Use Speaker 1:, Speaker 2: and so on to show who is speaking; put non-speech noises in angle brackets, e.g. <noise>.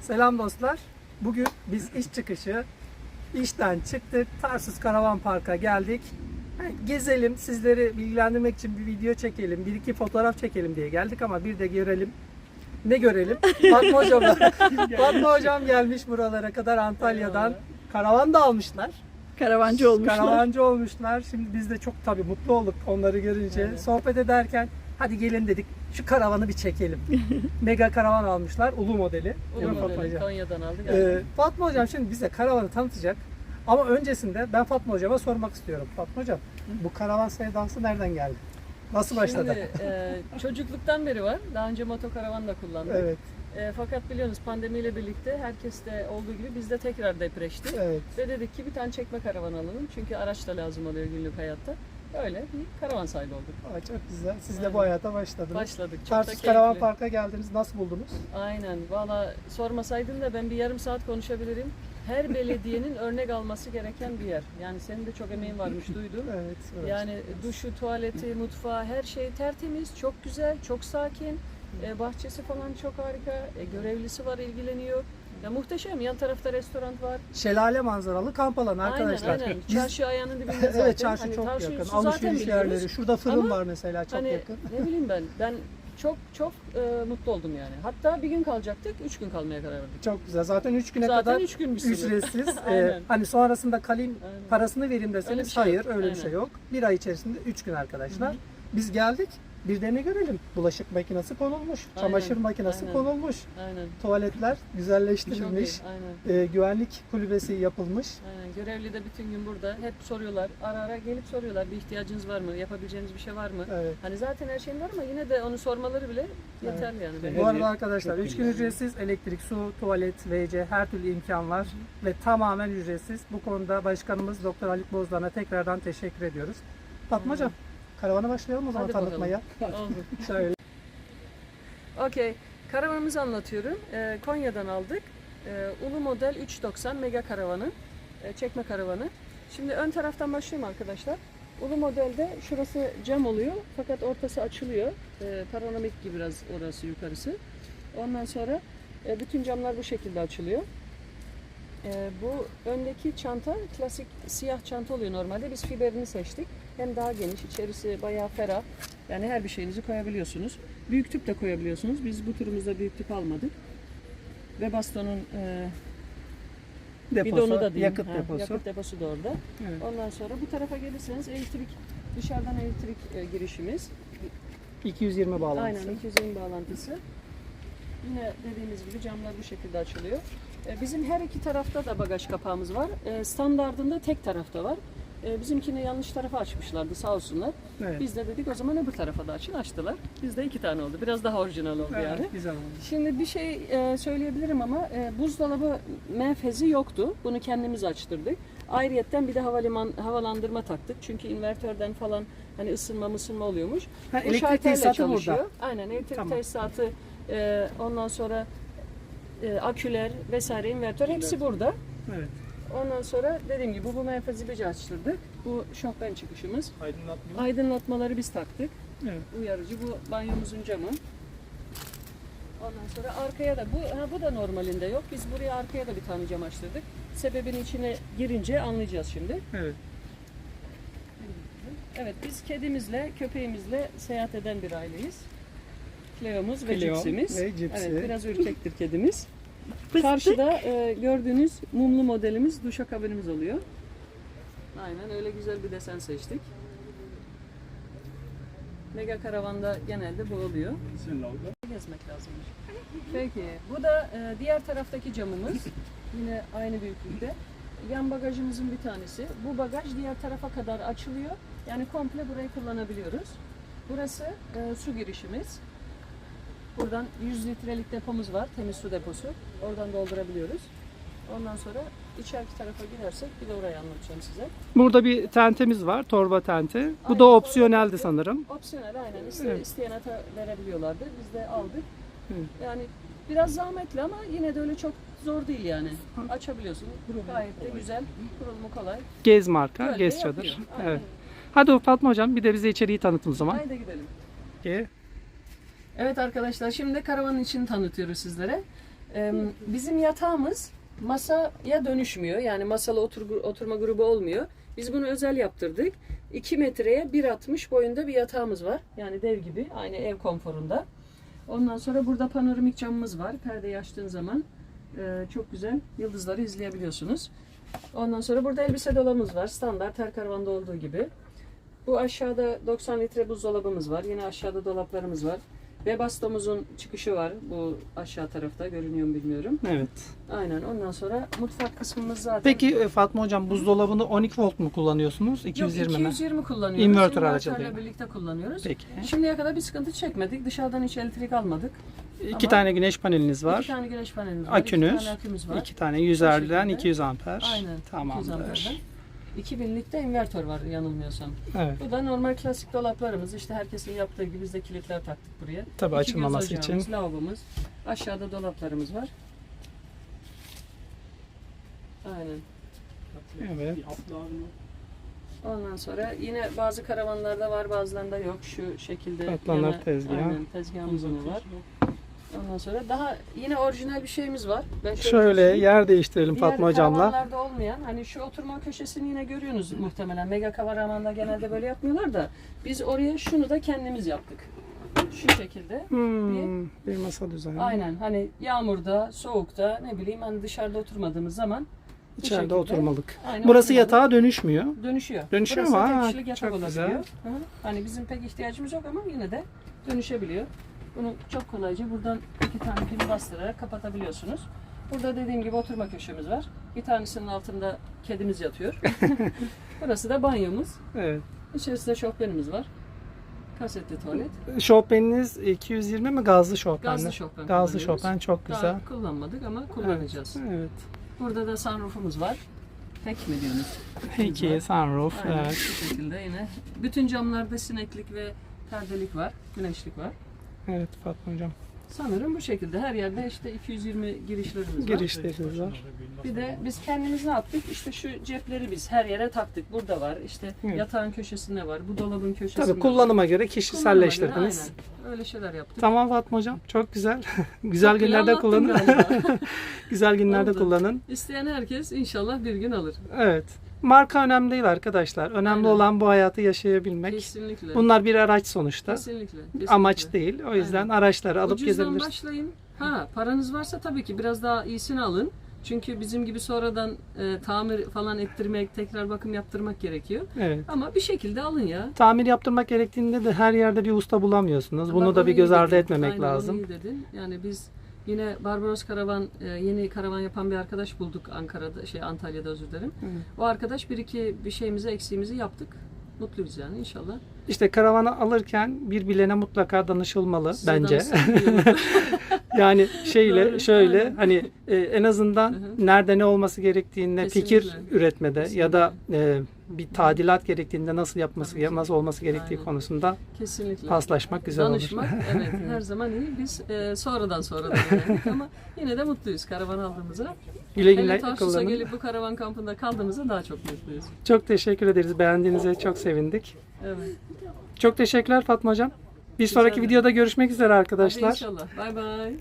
Speaker 1: Selam dostlar. Bugün biz iş çıkışı işten çıktık. Tarsus Karavan Park'a geldik. Yani gezelim, sizleri bilgilendirmek için bir video çekelim, bir iki fotoğraf çekelim diye geldik ama bir de görelim. Ne görelim? <laughs> Fatma Hocam, Fatma Hocam gelmiş buralara kadar Antalya'dan. Karavan da almışlar.
Speaker 2: Karavancı olmuşlar.
Speaker 1: Karavancı olmuşlar. Şimdi biz de çok tabii mutlu olduk onları görünce.
Speaker 2: Evet.
Speaker 1: Sohbet ederken hadi gelin dedik şu karavanı bir çekelim. <laughs> Mega karavan almışlar. Ulu modeli. Değil mi
Speaker 3: Ulu
Speaker 1: Fatma
Speaker 3: modeli
Speaker 1: Hocam?
Speaker 3: Konya'dan aldık.
Speaker 1: Ee, Fatma Hocam şimdi bize karavanı tanıtacak. Ama öncesinde ben Fatma Hocam'a sormak istiyorum. Fatma Hocam bu karavan sevdası nereden geldi? Nasıl başladı?
Speaker 3: Şimdi e, çocukluktan beri var. Daha önce motokaravan da kullandık.
Speaker 1: Evet,
Speaker 3: E, fakat biliyorsunuz pandemiyle birlikte herkes de olduğu gibi biz de tekrar depreşti.
Speaker 1: evet.
Speaker 3: Ve dedik ki bir tane çekme karavan alalım. Çünkü araç da lazım oluyor günlük hayatta. Öyle bir karavan sahibi olduk.
Speaker 1: Aa, çok güzel. Siz de
Speaker 3: Aynen.
Speaker 1: bu hayata başladınız.
Speaker 3: Başladık. Çok da
Speaker 1: Tarsus
Speaker 3: keyifli.
Speaker 1: Karavan Park'a geldiniz. Nasıl buldunuz?
Speaker 3: Aynen. Valla sormasaydın da ben bir yarım saat konuşabilirim. Her belediyenin <laughs> örnek alması gereken bir yer. Yani senin de çok emeğin varmış duydum. <laughs>
Speaker 1: Evet. evet.
Speaker 3: Yani duşu, tuvaleti, mutfağı her şey tertemiz, çok güzel, çok sakin. E, bahçesi falan çok harika. E, görevlisi var, ilgileniyor. Ya muhteşem. Yan tarafta restoran var.
Speaker 1: Şelale manzaralı kamp alanı arkadaşlar.
Speaker 3: Aynen aynen.
Speaker 1: Biz-
Speaker 3: Çarşı ayağının dibinde <laughs> zaten.
Speaker 1: evet çarşı
Speaker 3: Hani
Speaker 1: çok yakın. Alışveriş yerleri. Şurada fırın
Speaker 3: Ama
Speaker 1: var mesela çok
Speaker 3: hani
Speaker 1: yakın.
Speaker 3: ne bileyim ben. Ben çok çok e, mutlu oldum yani. Hatta bir gün kalacaktık, üç gün kalmaya karar verdik.
Speaker 1: Çok güzel. Zaten 3 güne
Speaker 3: Zaten
Speaker 1: kadar
Speaker 3: üç gün bir süre.
Speaker 1: ücretsiz. <laughs>
Speaker 3: Aynen.
Speaker 1: hani sonrasında kalayım
Speaker 3: Aynen.
Speaker 1: parasını vereyim
Speaker 3: Öyle
Speaker 1: deseniz
Speaker 3: bir şey
Speaker 1: hayır
Speaker 3: yok.
Speaker 1: öyle bir şey yok. Bir ay içerisinde 3 gün arkadaşlar. Biz geldik. Bir de ne görelim? Bulaşık makinesi konulmuş.
Speaker 3: Aynen,
Speaker 1: Çamaşır makinesi
Speaker 3: aynen.
Speaker 1: konulmuş.
Speaker 3: Aynen.
Speaker 1: Tuvaletler
Speaker 3: iyi.
Speaker 1: güzelleştirilmiş. Ee, güvenlik kulübesi yapılmış.
Speaker 3: Aynen. Görevli de bütün gün burada. Hep soruyorlar. Ara ara gelip soruyorlar. Bir ihtiyacınız var mı? Yapabileceğiniz bir şey var mı?
Speaker 1: Evet.
Speaker 3: Hani zaten her şeyin var ama yine de onu sormaları bile yeterli yani. benim.
Speaker 1: Bu arada arkadaşlar 3 gün ücretsiz elektrik, su, tuvalet, WC her türlü imkan var ve tamamen ücretsiz. Bu konuda başkanımız Doktor Halit Bozdan'a tekrardan teşekkür ediyoruz. Fatma Hocam, karavana başlayalım o zaman
Speaker 3: Hadi
Speaker 1: tanıtmaya. <laughs> <laughs> Şöyle.
Speaker 3: Okey. Karavanımızı anlatıyorum. Ee, Konya'dan aldık. Ee, Ulu model 390 mega karavanı. Ee, çekme karavanı. Şimdi ön taraftan başlayayım arkadaşlar. Ulu modelde şurası cam oluyor fakat ortası açılıyor. Ee, panoramik gibi biraz orası yukarısı. Ondan sonra e, bütün camlar bu şekilde açılıyor. Ee, bu öndeki çanta klasik siyah çanta oluyor normalde. Biz fiberini seçtik. Hem daha geniş, içerisi bayağı ferah. Yani her bir şeyinizi koyabiliyorsunuz. Büyük tüp de koyabiliyorsunuz. Biz bu turumuzda büyük tüp almadık. Ve bastonun e,
Speaker 1: Deposu,
Speaker 3: bidonu da diyeyim.
Speaker 1: yakıt
Speaker 3: Ha,
Speaker 1: deposu.
Speaker 3: Yakıt deposu da orada.
Speaker 1: Evet.
Speaker 3: Ondan sonra bu tarafa gelirseniz elektrik, dışarıdan elektrik e, girişimiz.
Speaker 1: 220 bağlantısı.
Speaker 3: Aynen 220 bağlantısı. Yine dediğimiz gibi camlar bu şekilde açılıyor. E, Bizim her iki tarafta da bagaj kapağımız var. E, Standardında tek tarafta var. E, Bizimkini yanlış tarafa açmışlardı sağ olsunlar.
Speaker 1: Evet.
Speaker 3: Biz de dedik o zaman öbür tarafa da açın açtılar. Bizde iki tane oldu. Biraz daha orijinal oldu
Speaker 1: Evet,
Speaker 3: yani.
Speaker 1: güzel oldu.
Speaker 3: Şimdi bir şey e, söyleyebilirim ama e, buzdolabı menfezi yoktu. Bunu kendimiz açtırdık. Ayrıyetten bir de havaliman havalandırma taktık. Çünkü invertörden falan hani ısınma mısınma oluyormuş.
Speaker 1: Ha,
Speaker 3: Bu
Speaker 1: elektrik tesisatı
Speaker 3: çalışıyor.
Speaker 1: burada.
Speaker 3: Aynen elektrik
Speaker 1: Tamam.
Speaker 3: tesisatı e, ondan sonra e, aküler vesaire invertör hepsi burada.
Speaker 1: Evet.
Speaker 3: Ondan sonra dediğim gibi bu menfezi biz açtırdık. Bu şofben çıkışımız.
Speaker 1: Aydınlatma.
Speaker 3: Aydınlatmaları biz taktık.
Speaker 1: Evet.
Speaker 3: Uyarıcı bu banyomuzun camı. Ondan sonra arkaya da bu ha, bu da normalinde yok. Biz buraya arkaya da bir tane cam açtırdık. Sebebini içine girince anlayacağız şimdi.
Speaker 1: Evet.
Speaker 3: Evet biz kedimizle köpeğimizle seyahat eden bir aileyiz. Cleo'muz ve
Speaker 1: Cleo
Speaker 3: cipsimiz.
Speaker 1: ve cipsi.
Speaker 3: Evet biraz ürkektir kedimiz. <laughs>
Speaker 2: Fıstık.
Speaker 3: Karşıda e, gördüğünüz mumlu modelimiz duşakabinimiz oluyor. Aynen öyle güzel bir desen seçtik. Mega karavanda genelde bu oluyor. Gezmek lazımmış. Peki bu da e, diğer taraftaki camımız. Yine aynı büyüklükte. Yan bagajımızın bir tanesi. Bu bagaj diğer tarafa kadar açılıyor. Yani komple burayı kullanabiliyoruz. Burası e, su girişimiz. Buradan 100 litrelik depomuz var. Temiz su deposu. Oradan doldurabiliyoruz. Ondan sonra içeriki tarafa gidersek bir de orayı anlatacağım size.
Speaker 1: Burada bir tentemiz var, torba tenti. Bu
Speaker 3: Aynen,
Speaker 1: da opsiyoneldi sanırım.
Speaker 3: Opsiyonel aynen. İste,
Speaker 1: Evet.
Speaker 3: isteyen ata verebiliyorlardı. Biz de aldık.
Speaker 1: Evet.
Speaker 3: Yani biraz zahmetli ama yine de öyle çok zor değil yani. Açabiliyorsun. Gayet de güzel. Kurulumu kolay.
Speaker 1: Gez marka,
Speaker 3: Gölge
Speaker 1: Gez çadır.
Speaker 3: Aynen.
Speaker 1: Evet. Hadi Fatma hocam bir de bize içeriği tanıtın o zaman.
Speaker 3: Haydi gidelim.
Speaker 1: Ki-
Speaker 3: Evet arkadaşlar şimdi karavanın içini tanıtıyoruz sizlere. Ee, bizim yatağımız masaya dönüşmüyor. Yani masalı otur, oturma grubu olmuyor. Biz bunu özel yaptırdık. 2 metreye 1.60 boyunda bir yatağımız var. Yani dev gibi. Aynı ev konforunda. Ondan sonra burada panoramik camımız var. Perdeyi açtığın zaman e, çok güzel yıldızları izleyebiliyorsunuz. Ondan sonra burada elbise dolabımız var. Standart her karavanda olduğu gibi. Bu aşağıda 90 litre buzdolabımız var. Yine aşağıda dolaplarımız var. Webasto'muzun çıkışı var. Bu aşağı tarafta görünüyor mu bilmiyorum.
Speaker 1: Evet.
Speaker 3: Aynen. Ondan sonra mutfak kısmımız zaten.
Speaker 1: Peki e, Fatma hocam buzdolabını 12 volt mu kullanıyorsunuz? 220
Speaker 3: Yok,
Speaker 1: mi?
Speaker 3: 220 kullanıyoruz.
Speaker 1: Inverter aracılığıyla.
Speaker 3: birlikte kullanıyoruz.
Speaker 1: Peki.
Speaker 3: Şimdiye kadar bir sıkıntı çekmedik. Dışarıdan hiç elektrik almadık.
Speaker 1: İki
Speaker 3: Ama-
Speaker 1: tane güneş paneliniz var.
Speaker 3: İki tane güneş panelimiz var.
Speaker 1: Akünüz.
Speaker 3: iki tane akümüz var.
Speaker 1: İki tane 150'den
Speaker 3: şekilde.
Speaker 1: 200 amper.
Speaker 3: Aynen. 200
Speaker 1: Tamamdır.
Speaker 3: amperden. 2000'lik de invertör var yanılmıyorsam.
Speaker 1: Evet.
Speaker 3: Bu da normal klasik dolaplarımız. İşte herkesin yaptığı gibi biz de kilitler taktık buraya.
Speaker 1: Tabii
Speaker 3: İki
Speaker 1: açılmaması için.
Speaker 3: lavabomuz. Aşağıda dolaplarımız var. Aynen.
Speaker 1: Evet.
Speaker 3: Ondan sonra yine bazı karavanlarda var bazılarında yok. Şu şekilde.
Speaker 1: Katlanır
Speaker 3: yana-
Speaker 1: tezgah.
Speaker 3: Aynen tezgahımız var. Ondan sonra daha yine orijinal bir şeyimiz var. Ben şöyle,
Speaker 1: Şöyle yer değiştirelim
Speaker 3: Diğer
Speaker 1: Fatma hocamla.
Speaker 3: karavanlarda olmayan hani şu oturma köşesini yine görüyorsunuz muhtemelen. Mega karavanlarda genelde böyle yapmıyorlar da biz oraya şunu da kendimiz yaptık. Şu şekilde.
Speaker 1: Hmm, bir masa düzeni.
Speaker 3: Aynen hani yağmurda, soğukta ne bileyim hani dışarıda oturmadığımız zaman
Speaker 1: İçeride
Speaker 3: şekilde,
Speaker 1: oturmalık.
Speaker 3: aynen
Speaker 1: Burası
Speaker 3: oturmalık.
Speaker 1: yatağa dönüşmüyor.
Speaker 3: Dönüşüyor.
Speaker 1: Dönüşüyor
Speaker 3: Burası
Speaker 1: mu? çok güzel.
Speaker 3: Hı hı. Hani bizim pek ihtiyacımız yok ama yine de dönüşebiliyor. Bunu çok kolayca buradan iki tane pil bastırarak kapatabiliyorsunuz. Burada dediğim gibi oturma köşemiz var. Bir tanesinin altında kedimiz yatıyor. <laughs> Burası da banyomuz.
Speaker 1: Evet.
Speaker 3: İçerisinde şofbenimiz var. Kasetli tuvalet.
Speaker 1: Şofbeniniz 220 mi gazlı şofben?
Speaker 3: Gazlı şofben
Speaker 1: Gazlı şofben çok güzel.
Speaker 3: Daha kullanmadık ama kullanacağız.
Speaker 1: Evet. evet.
Speaker 3: Burada da sunroofumuz var. Pek mi diyorsunuz?
Speaker 1: Peki sunroof.
Speaker 3: Aynen
Speaker 1: Evet.
Speaker 3: şu şekilde yine. Bütün camlarda sineklik ve perdelik var. Güneşlik var.
Speaker 1: Evet Fatma hocam.
Speaker 3: Sanırım bu şekilde. Her yerde işte 220 girişlerimiz var.
Speaker 1: Girişleriniz var.
Speaker 3: Bir de biz kendimiz ne yaptık? İşte şu cepleri biz her yere taktık. Burada var. İşte
Speaker 1: Evet.
Speaker 3: yatağın köşesinde var. Bu dolabın köşesinde
Speaker 1: Tabii
Speaker 3: var.
Speaker 1: kullanıma göre
Speaker 3: Kullanıma göre
Speaker 1: kişiselleştirdiniz.
Speaker 3: Aynen. Öyle şeyler yaptık.
Speaker 1: Tamam Fatma hocam. Çok güzel. <laughs> güzel
Speaker 3: Çok
Speaker 1: günlerde
Speaker 3: anlattım
Speaker 1: kullanın.
Speaker 3: galiba. <laughs>
Speaker 1: güzel günlerde
Speaker 3: Oldu.
Speaker 1: kullanın.
Speaker 3: İsteyen herkes inşallah bir gün alır.
Speaker 1: Evet. Marka önemli değil arkadaşlar. Önemli
Speaker 3: Aynen.
Speaker 1: olan bu hayatı yaşayabilmek.
Speaker 3: Kesinlikle.
Speaker 1: Bunlar bir araç sonuçta.
Speaker 3: kesinlikle, kesinlikle.
Speaker 1: Amaç değil. O yüzden araçları alıp
Speaker 3: Ucuzdan
Speaker 1: gezebilirsiniz.
Speaker 3: başlayın. Ha paranız varsa tabii ki biraz daha iyisini alın. Çünkü bizim gibi sonradan e, tamir falan ettirmek, tekrar bakım yaptırmak gerekiyor.
Speaker 1: Evet.
Speaker 3: Ama bir şekilde alın ya.
Speaker 1: Tamir yaptırmak gerektiğinde de her yerde bir usta bulamıyorsunuz. Bunu
Speaker 3: Bak
Speaker 1: da bir göz ardı etmemek
Speaker 3: Aynen,
Speaker 1: lazım.
Speaker 3: Onu iyi dedin. Yani biz yine Barbaros Karavan e, yeni karavan yapan bir arkadaş bulduk Ankara'da şey Antalya'da özür dilerim.
Speaker 1: Evet.
Speaker 3: O arkadaş bir iki bir şeyimizi eksiğimizi yaptık. Mutluyuz yani inşallah.
Speaker 1: İşte karavanı alırken bir bilene mutlaka danışılmalı
Speaker 3: Size
Speaker 1: bence. <laughs> <laughs> yani şeyle şöyle hani e, en azından nerede ne olması gerektiğinde fikir
Speaker 3: Kesinlikle.
Speaker 1: üretmede ya da e, bir tadilat gerektiğinde nasıl yapması
Speaker 3: ki.
Speaker 1: nasıl olması gerektiği
Speaker 3: Aynen.
Speaker 1: konusunda
Speaker 3: Kesinlikle.
Speaker 1: paslaşmak güzel
Speaker 3: Danışmak
Speaker 1: olur. <laughs>
Speaker 3: evet her zaman iyi. Biz e, sonradan sonradan öğrendik ama yine de mutluyuz karavan aldığımıza.
Speaker 1: güle
Speaker 3: Hele
Speaker 1: güle
Speaker 3: Tarsus'a
Speaker 1: kullanın.
Speaker 3: gelip bu karavan kampında kaldığımızda daha çok mutluyuz.
Speaker 1: Çok teşekkür ederiz. Beğendiğinize çok sevindik.
Speaker 3: Evet.
Speaker 1: Çok teşekkürler Fatma Hocam. Bir sonraki videoda görüşmek üzere
Speaker 3: Hadi
Speaker 1: arkadaşlar.
Speaker 3: inşallah. Bay bay.